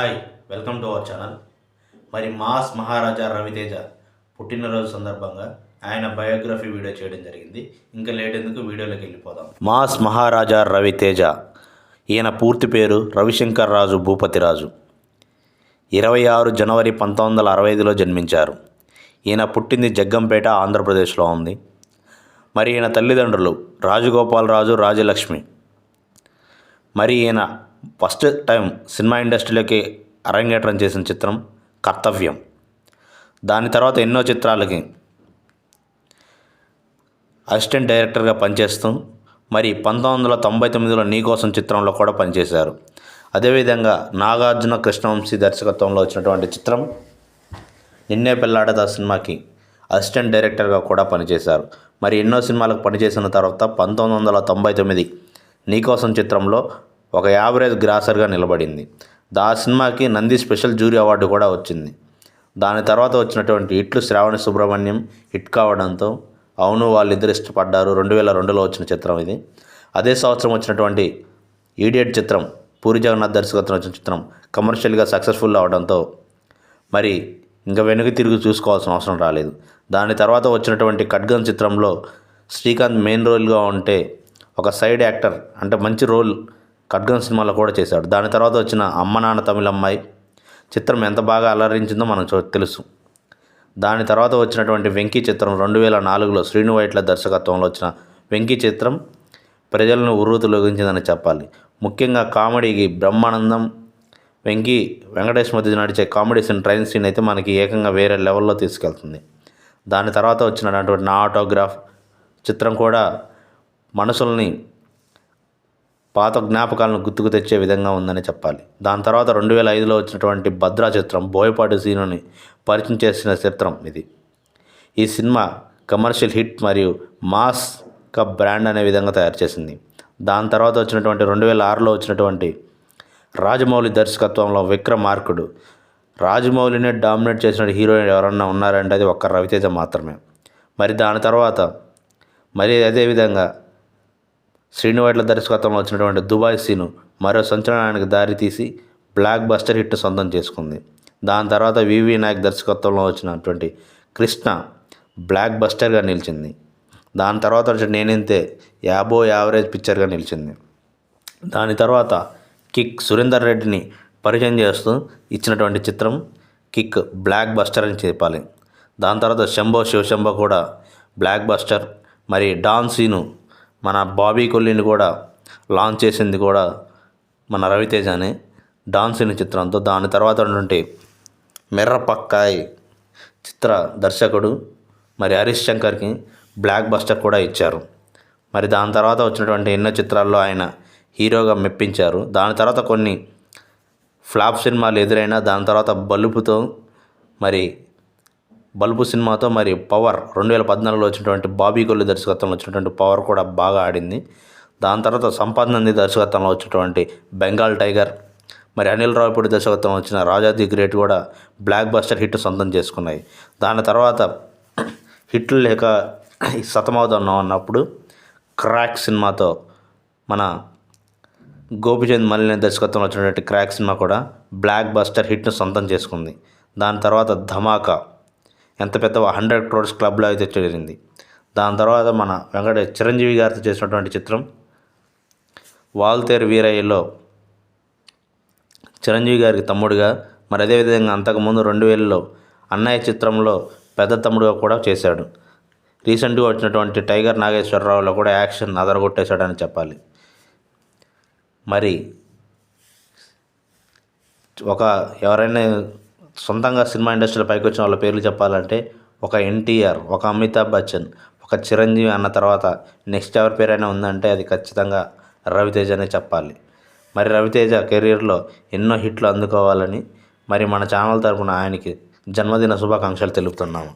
Hi welcome to our channel. మరి mass Maharaja Raviteja పుట్టినరోజు సందర్భంగా ఆయన బయోగ్రఫీ వీడియో చేయడం జరిగింది. ఇంకా లేట్ ఎందుకు వీడియోలోకి వెళ్ళిపోదాం. మాస్ మహారాజా రవితేజ. ఈయన పూర్తి పేరు రవిశంకర్ రాజు భూపతిరాజు ఇరవై ఆరు జనవరి పంతొమ్మిది వందల అరవై ఐదులో జన్మించారు. ఈయన పుట్టింది జగ్గంపేట ఆంధ్రప్రదేశ్లో ఉంది. మరి ఈయన తల్లిదండ్రులు రాజగోపాలరాజు రాజలక్ష్మి. మరి ఈయన ఫస్ట్ టైం సినిమా ఇండస్ట్రీలోకి అరంగేట్రం చేసిన చిత్రం కర్తవ్యం. దాని తర్వాత ఎన్నో చిత్రాలకి అసిస్టెంట్ డైరెక్టర్గా పనిచేస్తూ మరి పంతొమ్మిది వందల తొంభై తొమ్మిదిలో నీకోసం చిత్రంలో కూడా పనిచేశారు. అదేవిధంగా నాగార్జున కృష్ణవంశీ దర్శకత్వంలో వచ్చినటువంటి చిత్రం నిన్నే పెళ్ళాడదా సినిమాకి అసిస్టెంట్ డైరెక్టర్గా కూడా పనిచేశారు. మరి ఎన్నో సినిమాలకు పనిచేసిన తర్వాత పంతొమ్మిది వందల తొంభై తొమ్మిది నీకోసం చిత్రంలో ఒక యావరేజ్ గ్రాసర్గా నిలబడింది. దా సినిమాకి నంది స్పెషల్ జూరీ అవార్డు కూడా వచ్చింది. దాని తర్వాత వచ్చినటువంటి ఇట్లు శ్రావణి సుబ్రహ్మణ్యం హిట్ కావడంతో అవును వాళ్ళిద్దరు ఇష్టపడ్డారు. రెండు వేల రెండులో వచ్చిన చిత్రం ఇది. అదే సంవత్సరం వచ్చినటువంటి ఈడియట్ చిత్రం పూరి జగన్నాథ్ దర్శకత్వం వచ్చిన చిత్రం కమర్షియల్గా సక్సెస్ఫుల్ అవడంతో మరి ఇంకా వెనుక తిరిగి చూసుకోవాల్సిన అవసరం రాలేదు. దాని తర్వాత వచ్చినటువంటి ఖడ్గన్ చిత్రంలో శ్రీకాంత్ మెయిన్ రోల్గా ఉంటే ఒక సైడ్ యాక్టర్ అంటే మంచి రోల్ ఖడ్గన్ సినిమాలో కూడా చేశాడు. దాని తర్వాత వచ్చిన అమ్మ నాన్న తమిళమ్మాయి చిత్రం ఎంత బాగా అలరించిందో మనకు తెలుసు. దాని తర్వాత వచ్చినటువంటి వెంకీ చిత్రం రెండు వేల నాలుగులో శ్రీను వైట్ల దర్శకత్వంలో వచ్చిన వెంకీ చిత్రం ప్రజలను ఉర్రూతులోగించిందని చెప్పాలి. ముఖ్యంగా కామెడీకి బ్రహ్మానందం వెంకీ వెంకటేష్ మధ్య నడిచే కామెడీ సీన్ ట్రైన్ సీన్ అయితే మనకి ఏకంగా వేరే లెవెల్లో తీసుకెళ్తుంది. దాని తర్వాత వచ్చినటువంటి నా ఆటోగ్రాఫ్ చిత్రం కూడా మనసుల్ని పాత జ్ఞాపకాలను గుర్తుకు తెచ్చే విధంగా ఉందని చెప్పాలి. దాని తర్వాత రెండు వేల ఐదులో వచ్చినటువంటి భద్రా చిత్రం బోయపాటి సీనుని పరిచయం చేసిన చిత్రం ఇది. ఈ సినిమా కమర్షియల్ హిట్ మరియు మాస్ కప్ బ్రాండ్ అనే విధంగా తయారు చేసింది. దాని తర్వాత వచ్చినటువంటి రెండు వేల ఆరులో వచ్చినటువంటి రాజమౌళి దర్శకత్వంలో విక్రమార్కుడు రాజమౌళినే డామినేట్ చేసిన హీరోయిన్ ఎవరన్నా ఉన్నారంటే అది ఒక్క రవితేజ మాత్రమే. మరి దాని తర్వాత మరి అదేవిధంగా శ్రీనివాట్ల దర్శకత్వంలో వచ్చినటువంటి దుబాయ్ సీను మరో సంచలనానికి దారితీసి బ్లాక్ బస్టర్ హిట్ సొంతం చేసుకుంది. దాని తర్వాత వివి నాయక్ దర్శకత్వంలో వచ్చినటువంటి కృష్ణ బ్లాక్ బస్టర్గా నిలిచింది. దాని తర్వాత వచ్చిన నేనింతే యాబో యావరేజ్ పిక్చర్గా నిలిచింది. దాని తర్వాత కిక్ సురేందర్ రెడ్డిని పరిచయం చేస్తూ ఇచ్చినటువంటి చిత్రం కిక్ బ్లాక్ బస్టర్ అని చెప్పాలి. దాని తర్వాత శంభో శివశంభో కూడా బ్లాక్ బస్టర్ మరి డాన్ సీను మన బాబీ కొల్లిని కూడా లాంచ్ చేసింది కూడా మన రవితేజనే డాన్స్ సీను చిత్రంతో. దాని తర్వాత ఉన్నటువంటి మెర్రపక్కాయ్ చిత్ర దర్శకుడు మరి హరీష్ శంకర్కి బ్లాక్ బస్టర్ కూడా ఇచ్చారు. మరి దాని తర్వాత వచ్చినటువంటి ఎన్నో చిత్రాల్లో ఆయన హీరోగా మెప్పించారు. దాని తర్వాత కొన్ని ఫ్లాప్ సినిమాలు ఎదురైనా దాని తర్వాత బలుపుతో మరి బల్బు సినిమాతో మరి పవర్ రెండు వేల పద్నాలుగులో వచ్చినటువంటి బాబీ కొల్లి దర్శకత్వంలో వచ్చినటువంటి పవర్ కూడా బాగా ఆడింది. దాని తర్వాత సంపాదనంది దర్శకత్వంలో వచ్చినటువంటి బెంగాల్ టైగర్ మరి అనిల్ రావుపూడి దర్శకత్వంలో వచ్చిన రాజా ది గ్రేట్ కూడా బ్లాక్ బస్టర్ హిట్ సొంతం చేసుకున్నాయి. దాని తర్వాత హిట్లు లేక సతమవుతున్నాం అన్నప్పుడు క్రాక్ సినిమాతో మన గోపిచంద్ మల్లిన దర్శకత్వంలో వచ్చినటువంటి క్రాక్ సినిమా కూడా బ్లాక్ బస్టర్ హిట్ను సొంతం చేసుకుంది. దాని తర్వాత ధమాకా ఎంత పెద్ద హండ్రెడ్ క్రోడ్స్ క్లబ్లో అయితే చేరింది. దాని తర్వాత మన వెంకట చిరంజీవి గారితో చేసినటువంటి చిత్రం వాల్తేరు వీరయ్యలో చిరంజీవి గారికి తమ్ముడుగా మరి అదేవిధంగా అంతకుముందు రెండు వేలలో అన్నయ్య చిత్రంలో పెద్ద తమ్ముడుగా కూడా చేశాడు. రీసెంట్గా వచ్చినటువంటి టైగర్ నాగేశ్వరరావులో కూడా యాక్షన్ అదరగొట్టేశాడని చెప్పాలి. మరి ఒక ఎవరైనా సొంతంగా సినిమా ఇండస్ట్రీలో పైకి వచ్చిన వాళ్ళ పేర్లు చెప్పాలంటే ఒక ఎన్టీఆర్ ఒక అమితాబ్ బచ్చన్ ఒక చిరంజీవి అన్న తర్వాత నెక్స్ట్ ఎవరి పేరైనా ఉందంటే అది ఖచ్చితంగా రవితేజ అనే చెప్పాలి. మరి రవితేజ కెరీర్లో ఎన్నో హిట్లు అందుకోవాలని మరి మన ఛానల్ తరపున ఆయనకి జన్మదిన శుభాకాంక్షలు తెలుపుతున్నాము.